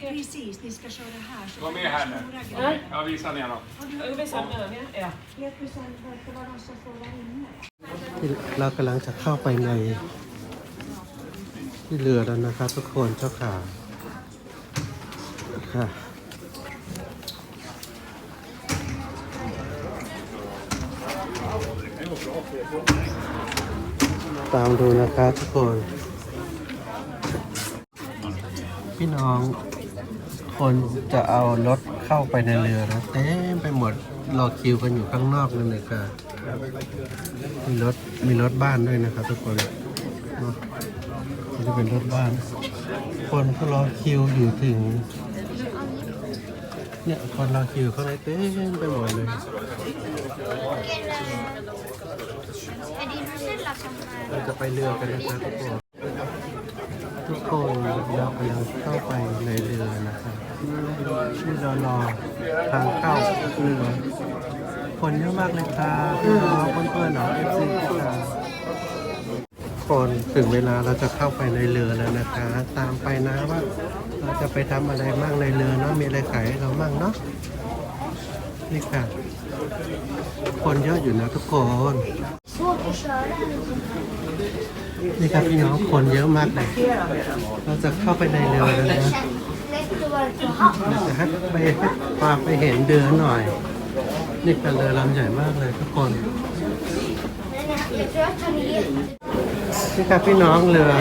Precis, ni ska köra här. Så Kom med här nu. stora Ja. grejer. Jag visar ner dem. Jag vill samla den, ja. Vet du sen varför var de som får där inne? เรากำลังจะเข้าไปในที่เรือแล้วนะครับทุกคนเจ้าขาค่ะตามดูนะครับทุกคน พี่น้อง คนจะเอารถเข้าไปในเรือนะเต็มไปหมดรอคิวกันอยู่ข้างนอกนั่นเลยค่ะมีรถมีรถบ้านด้วยนะครับทุกคนเนาะนี่จะเป็นรถบ้าน คนก็รอคิวอยู่ถึง เนี่ยคนรอคิวข้างในเต็มไปหมดเลยเราจะไปเรือกันนะครับทุกคนทุกคนเรากำลังเข้าไปในเรือนะครับ ที่เรารอทางเข้าเรือคนเยอะมากเลยครับพี่น้องเพื่อนๆหนอเอฟซีครับคนถึงเวลาเราจะเข้าไปในเรือแล้วนะคะ ตามไปนะว่าเราจะไปทำอะไรมั่งในเรือเนาะมีอะไรขายให้เรามั่งเนาะนี่ค่ะ คนเยอะอยู่นะทุกคนนี่ครับพี่น้องคนเยอะมากเลยเราจะเข้าไปในเรือแล้วนะ จะให้ไปพาไปเห็นเรือนหน่อย นี่เป็นเรือลำใหญ่มากเลยทุกคน นี่ครับพี่น้องเรือ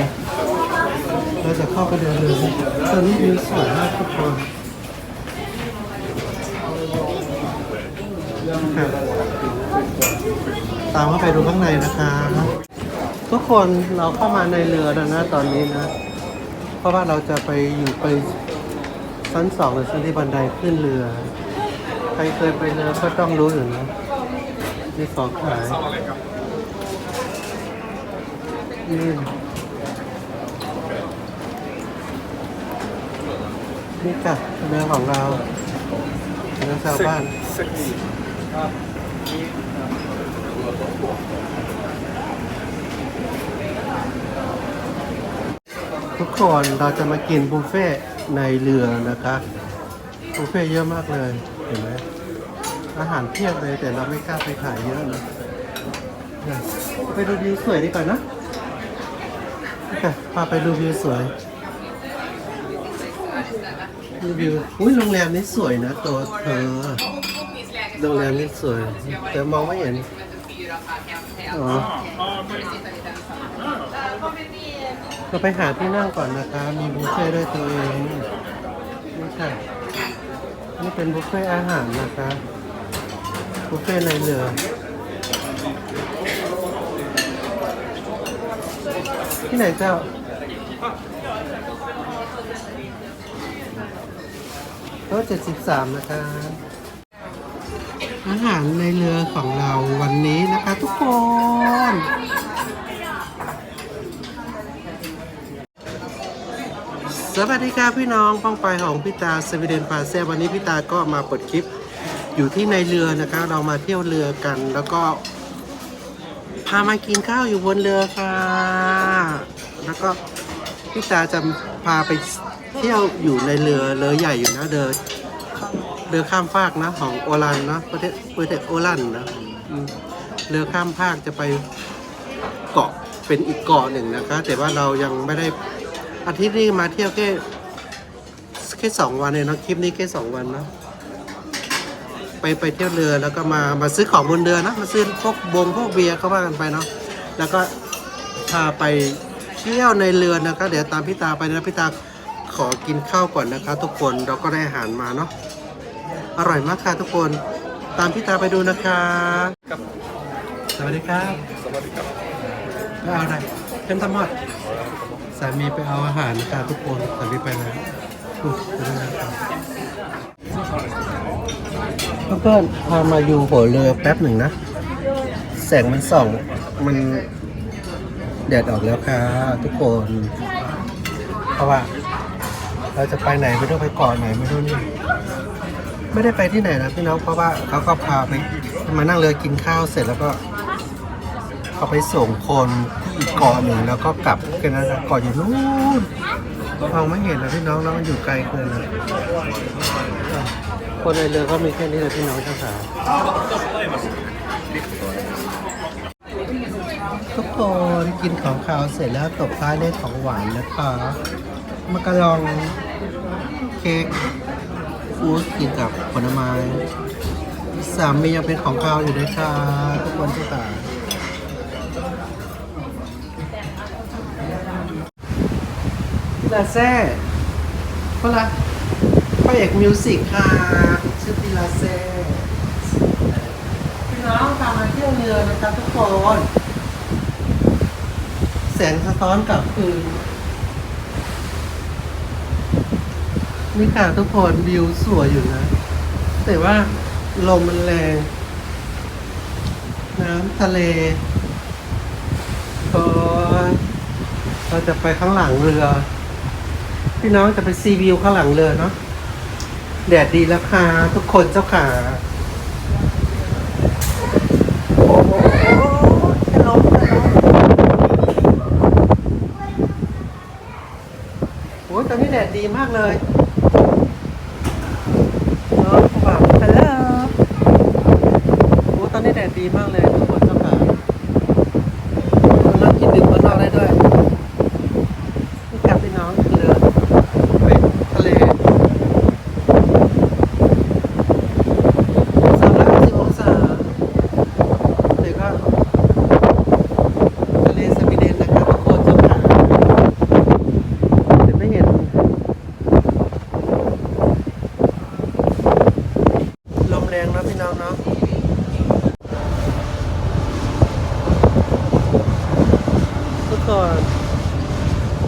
เราจะเข้าไปเดินเรือตอนนี้วิวสวยมากทุกคนตามเข้าไปดูข้างในนะคะทุกคนเราเข้ามาในเรือแล้วนะตอนนี้นะ เพราะว่าเราจะไปอยู่ไป ชั้นสองหรือชั้นที่บันไดขึ้นเรือ ใครเคยไปเรือก็ต้องรู้อยู่นะมีของขายนี่นี่ค่ะเรือของเราเรือชาวบ้าน ทุกคนเราจะมากินบุฟเฟ่ในเรือนะคะบุฟเฟ่เยอะมากเลยเห็นไหมอาหารเพียบเลยแต่เราไม่กล้าไปถ่ายเยอะนะเนี่ยไปดูวิวสวยดีกว่านะพาไปดูวิวสวยดูวิวอุ้ยโรงแรมนี้สวยนะตัวเธอโรงแรมนี้สวย แต่มองไม่เห็นอ๋อ เราไปหาที่นั่งก่อนนะคะ มีบุฟเฟ่ด้วยตัวเองนี่ค่ะ นี่เป็นบุฟเฟ่อาหารนะคะ บุฟเฟ่ในเรือที่ไหนเจ้าโต๊ะเจ็ดสิบสามนะคะ อาหารในเรือของเราวันนี้นะคะทุกคน สวัสดีครับพี่น้องป้องไปของพี่ตาสวีเดนพาเซวันนี้พี่ตาก็มาเปิดคลิปอยู่ที่ในเรือนะคะเรามาเที่ยวเรือกัน แล้วก็ พามากินข้าวอยู่บนเรือค่ะ แล้วก็พี่ตาจะพาไปเที่ยวอยู่ในเรือเรือใหญ่อยู่นะเรือเรือข้ามฟากนะของโอลันนะประเทศประเทศโอลันนะเรือข้ามภาคจะไปเกาะเป็นอีกเกาะหนึ่งนะคะ แต่ว่าเรายังไม่ได้ อาทิตย์นี้มาเที่ยวแค่แค่สองวันเองเนาะคลิปนี้แค่สองวันเนาะไปไปเที่ยวเรือแล้วก็มามาซื้อของบนเรือนะมาซื้อพวกบงพวกเบียร์เขาว่ากันไปเนาะแล้วก็พาไปเที่ยวในเรือนะคะเดี๋ยวตามพี่ตาไปนะพี่ตาขอกินข้าวก่อนนะคะ ทุกคนเราก็ได้อาหารมาเนาะอร่อยมากค่ะทุกคนตามพี่ตาไปดูนะคะสวัสดีครับสวัสดีครับไปเอาอะไรเป็นตำรวจ สามีไปเอาอาหารนะคะทุกคนสามีไปแล้วอุ๊ยไปด้วยนะครับเพื่อนๆพามาอยู่หัวเรือแป๊บหนึ่งนะ แสงมันส่อง มันแดดออกแล้วค่ะทุกคน เพราะว่า เราจะไปไหนไม่รู้ไปเกาะไหนไม่รู้นี่ไม่ได้ไปที่ไหนนะพี่น้องเพราะว่าเขาก็พาไปมานั่งเรือกินข้าวเสร็จแล้วก็เขาไปส่งคน อีกเกาะหนึ่งแล้วก็กลับกันนะเกาะอยู่นู้นมองไม่เห็นนะพี่น้องแล้วมันอยู่ไกลเกินนะคนในเรือก็มีแค่นี้แหละพี่น้องเจ้าสาวทุกคนกินของคาวเสร็จแล้วตบท้ายด้วยของหวานนะคะมะกะลองเค้กฟูสกินกับผลไม้สามมียังเป็นของคาวอยู่ด้วยค่ะทุกคนเจ้าสาว ลาแซ่เพราะละพระเอกมิวสิกค่ะชื่อพี่ลาแซ่พี่น้องตามมาเที่ยวเรือนะครับทุกคนแสงสะท้อนกลับคืนนี่ค่ะทุกคนวิวสวยอยู่นะ แต่ว่าลมมันแรง น้ำทะเลก็เราจะไปข้างหลังเรือ พี่น้องจะไปซีวิวข้างหลังเรือเนาะแดดดีแล้วค่ะทุกคนเจ้าขาโอ้โหจะล้มจะล้มโอ้ยตอนนี้แดดดีมากเลยเนาะแบบฮัลโหลโอ้ตอนนี้แดดดีมากเลยทุกคนเจ้าขาเรากินดื่มข้างนอกได้ด้วย นี่ครับพี่น้องเรือไปทะเลสามร้อยสิบองศาเดี๋ยวก็ทะเลสวีเดนนะครับทุกคนเจ้าค่ะเดี๋ยวไม่เห็น ลมแรงนะพี่น้องเนาะทุกคน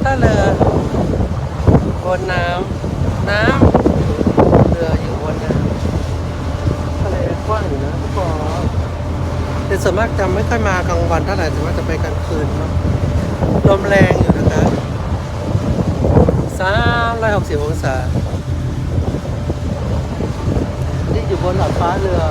ถ้าเรือ บนน้ำน้ำเรืออยู่บนน้ำทะเลกว้างอยู่นะทุกคนแต่ส่วนมากจะไม่ค่อยมากลางวันเท่าไหร่แต่ว่าจะไปกลางคืนเนาะลมแรงอยู่นะคะสามร้อยหกสิบองศานี่อยู่บนหลอดฟ้าเรือ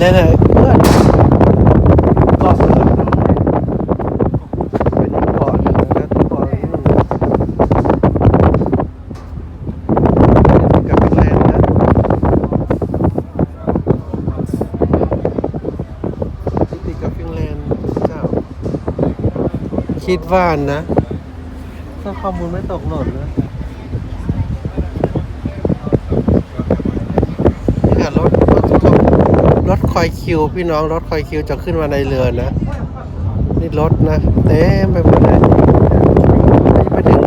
นี้แน่ๆเพื่อนกาะเสือเป็นกาะหนึ่งนะทุกคนกับฟินแลนนะติดกับฟินแลนด์เจ้าคิดว่านะ ถ้าข้อมูลไม่ตกหล่นนะ อยคิว พี่น้องรถคอยคิวจะขึ้นมาในเรือนะ นี่รถนะเต็มไปหมดเลยไปถึง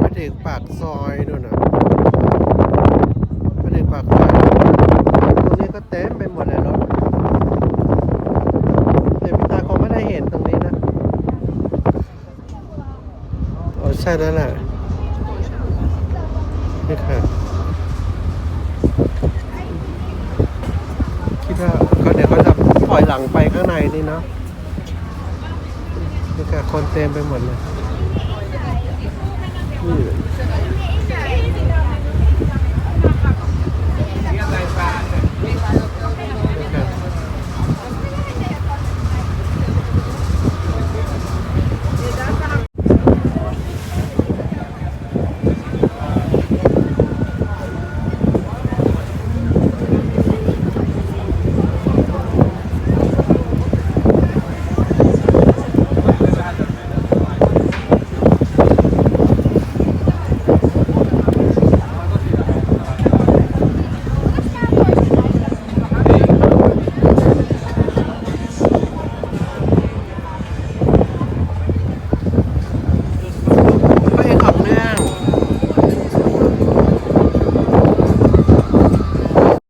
ไปถึงปากซอยนู่นนะไปถึงปากซอยตรงนี้ก็เต็มไปหมดเลยรถแต่พี่ตาคงไม่ได้เห็นตรงนี้นะโอ้ใช่แล้วแหละนี่ค่ะ ก็เดี๋ยวเขาจะปล่อยหลังไปข้างในนี่เนาะนี่ค่ะคนเต็มไปหมดเลย